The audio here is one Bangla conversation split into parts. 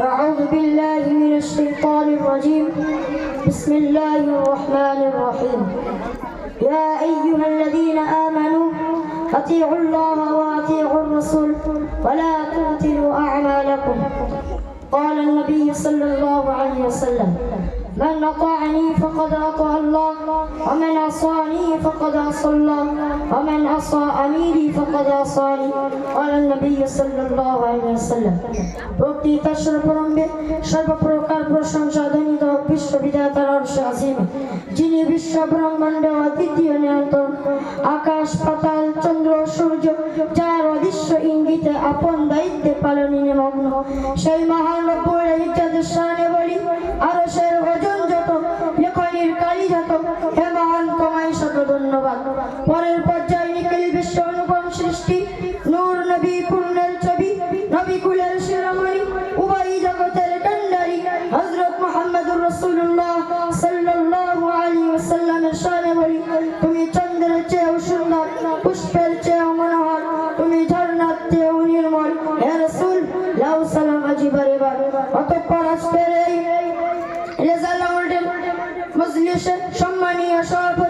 أعوذ بالله من الشيطان الرجيم. بسم الله الرحمن الرحيم. يا أيها الذين آمنوا أطيعوا الله وأطيعوا الرسول ولا تبطلوا أعمالكم. قال النبي صلى الله عليه وسلم من أطاعني فقد أطاع الله ومن عصاني فقد عصى الله ومن عصى أميري فقد عصاني قال النبي صلى الله عليه وسلم বক্তৃতা সর্বরম্ভে সর্বপ্রকার প্রশংসা ধনিত বিশ্ববিদ্যাতার অর্শ আসিমে যিনি বিশ্ব ব্রহ্মাণ্ড অদ্বিতীয় নিয়ন্ত্রণ আকাশ পাতাল চন্দ্র সূর্য যার অদৃশ্য ইঙ্গিতে আপন দায়িত্বে পালনে নিমগ্ন সেই মহান রব্বুল ইজ্জতের শানে বলি আরো তোমায় ধন্যবাদ। পরের পর্যায়ে নিখিল বিশ্ব অনুপম সৃষ্টি, নূর নবী পূর্ণের ছবি, নবী কুলের শিরোমণি উভয় জগতের কান্ডারি হযরত মুহাম্মদুর রাসূলুল্লাহ সাল্লাল্লাহু আলাইহি ওয়াসাল্লামের শানে বলি, তুমি চন্দ্রের চেয়েও সুন্দর, পুষ্পের চেয়েও মনোহর, তুমি ঝর্ণার চেয়েও নির্মল, হে রাসূল, লাউ সালাম আজিবারে বার অতঃপর আজকের এই রেজাল্টের মজলিসের সম্মানীয় সভাপতি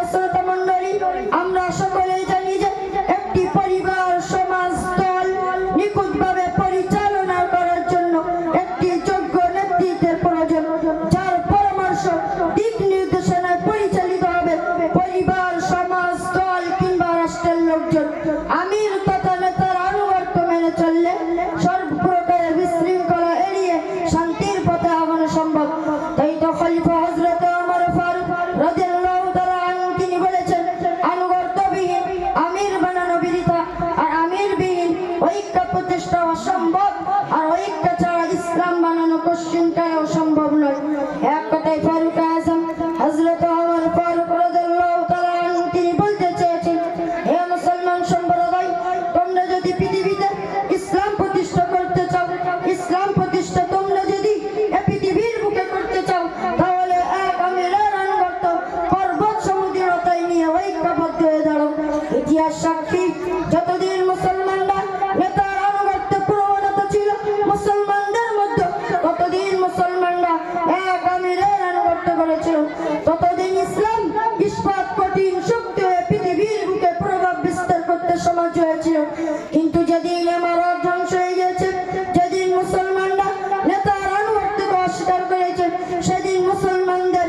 সেদিন মুসলমানদের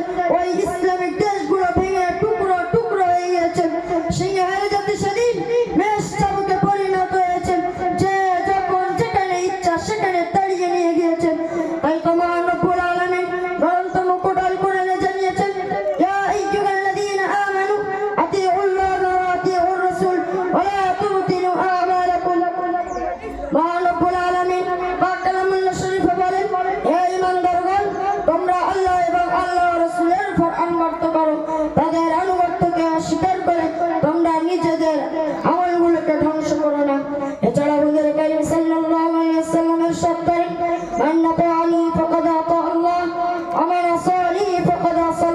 উপর আনুগত্য করো, তাদের আনুগত্যকে অস্বীকার করে তোমরা নিজেদের আমলগুলোকে ধ্বংস করো না। এছাড়া হুজুর কারীম সাল্লাল্লাহু আলাইহি ওয়াসাল্লামের শব্দ মান নাতাআনি ফাকাদ আতা আল্লাহ, ওয়া মান আসানি ফাকাদ আসা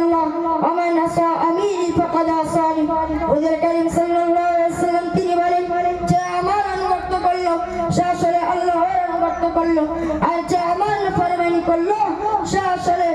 ওয়া আসা আমিরি ফাকাদ আসানি হুজুর কারীম সাল্লাল্লাহু আলাইহি ওয়াসাল্লাম তিনি বলেন, যে আমার আনুগত্য করল, সে আল্লাহর আনুগত্য করল, আর যে আমার নাফরমানি করল, সে আসলে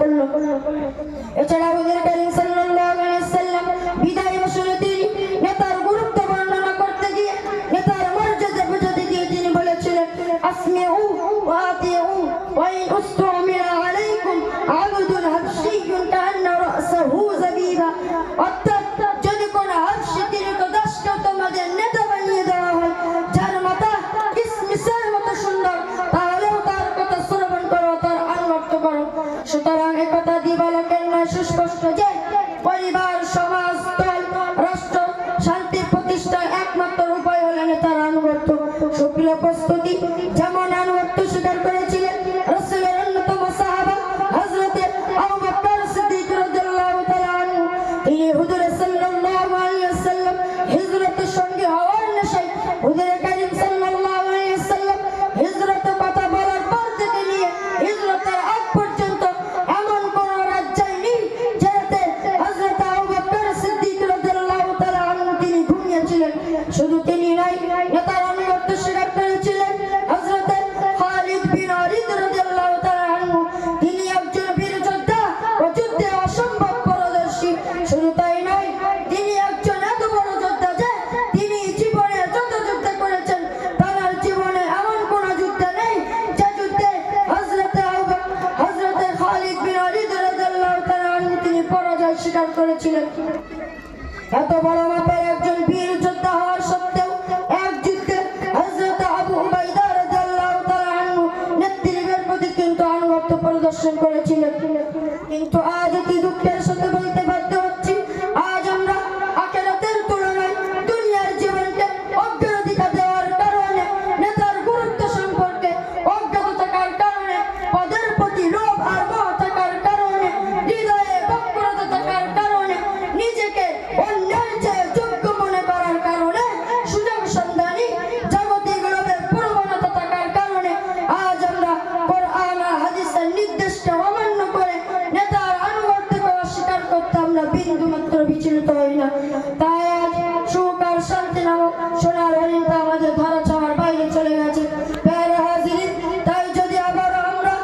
করল এছাড়া হুজুর কারীম সাল্লাল্লাহু আলাইহি ওয়াসাল্লাম বিদায় বোঝাতে গিয়ে তিনি বলেছিলেন, আসমিউ ওয়া আতিউ ওয়া ইন উস্তুমিরা আলাইকুম আবদুন হাবশিয়্যুন কান্না সুতরাং একতা দিবালকের নয়, সুস্পষ্ট যে পরিবার, সমাজ, দল, রাষ্ট্র, শান্তি প্রতিষ্ঠার একমাত্র উপায় হলেন তার আনুগত্য। সকলে প্রস্তুত করেছিলেন এত বড় মাপের একজন বীর যোদ্ধা হওয়ার সত্ত্বেও এক যুদ্ধে হজরত আবু উবাইদা রাদিয়াল্লাহু তাআলা আনহু নেতৃত্বের প্রতি কিন্তু আনুগত্য প্রদর্শন করেছিলেন কিন্তু আজ অতি দুঃখের সাথে বলতে হাদিসের নির্দেশকে অমান্য করে নেতার আনুগত্যকে অস্বীকার করতে আমরা বিন্দু মাত্র বিচলিত হই না। তাই আজ সুখ আর শান্তি নামক সোনার হরিণটা আমাদের ধরা ছাওয়ার বাইরে চলে গেছে। তাই যদি আবারও আমরা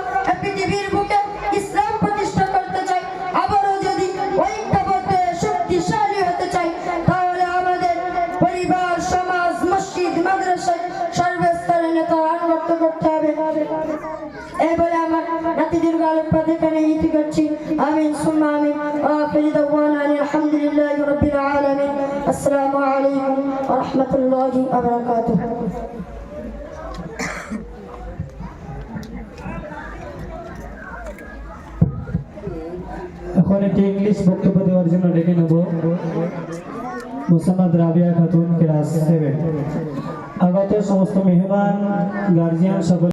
পৃথিবীর বুকে ইসলাম প্রতিষ্ঠা করতে চাই, আবারও যদি ঐক্যবদ্ধ, শক্তিশালী হতে চাই, তাহলে আমাদের পরিবার, সমাজ, মসজিদ, মাদ্রাসায় সর্বস্তরে নেতার আনুগত্য করতে হবে। এই বলে আমার নাতি দীর্ঘ আলোকপাত এখানে ইতি করছি আমিন সুম্মা আমিন আখিরি দাওয়ানা আলহামদুলিল্লাহি রাব্বিল আলামিন আসসালামু আলাইকুম ওয়া রাহমাতুল্লাহি ওয়া বারাকাতুহু এখন একটি ইংলিশ বক্তব্য দেওয়ার জন্য ডেকে নেব মুসাম্মদ রাবিয়া খাতুন ক্লাস সেভেন আগত সমস্ত মেহমান গার্জিয়ান সকল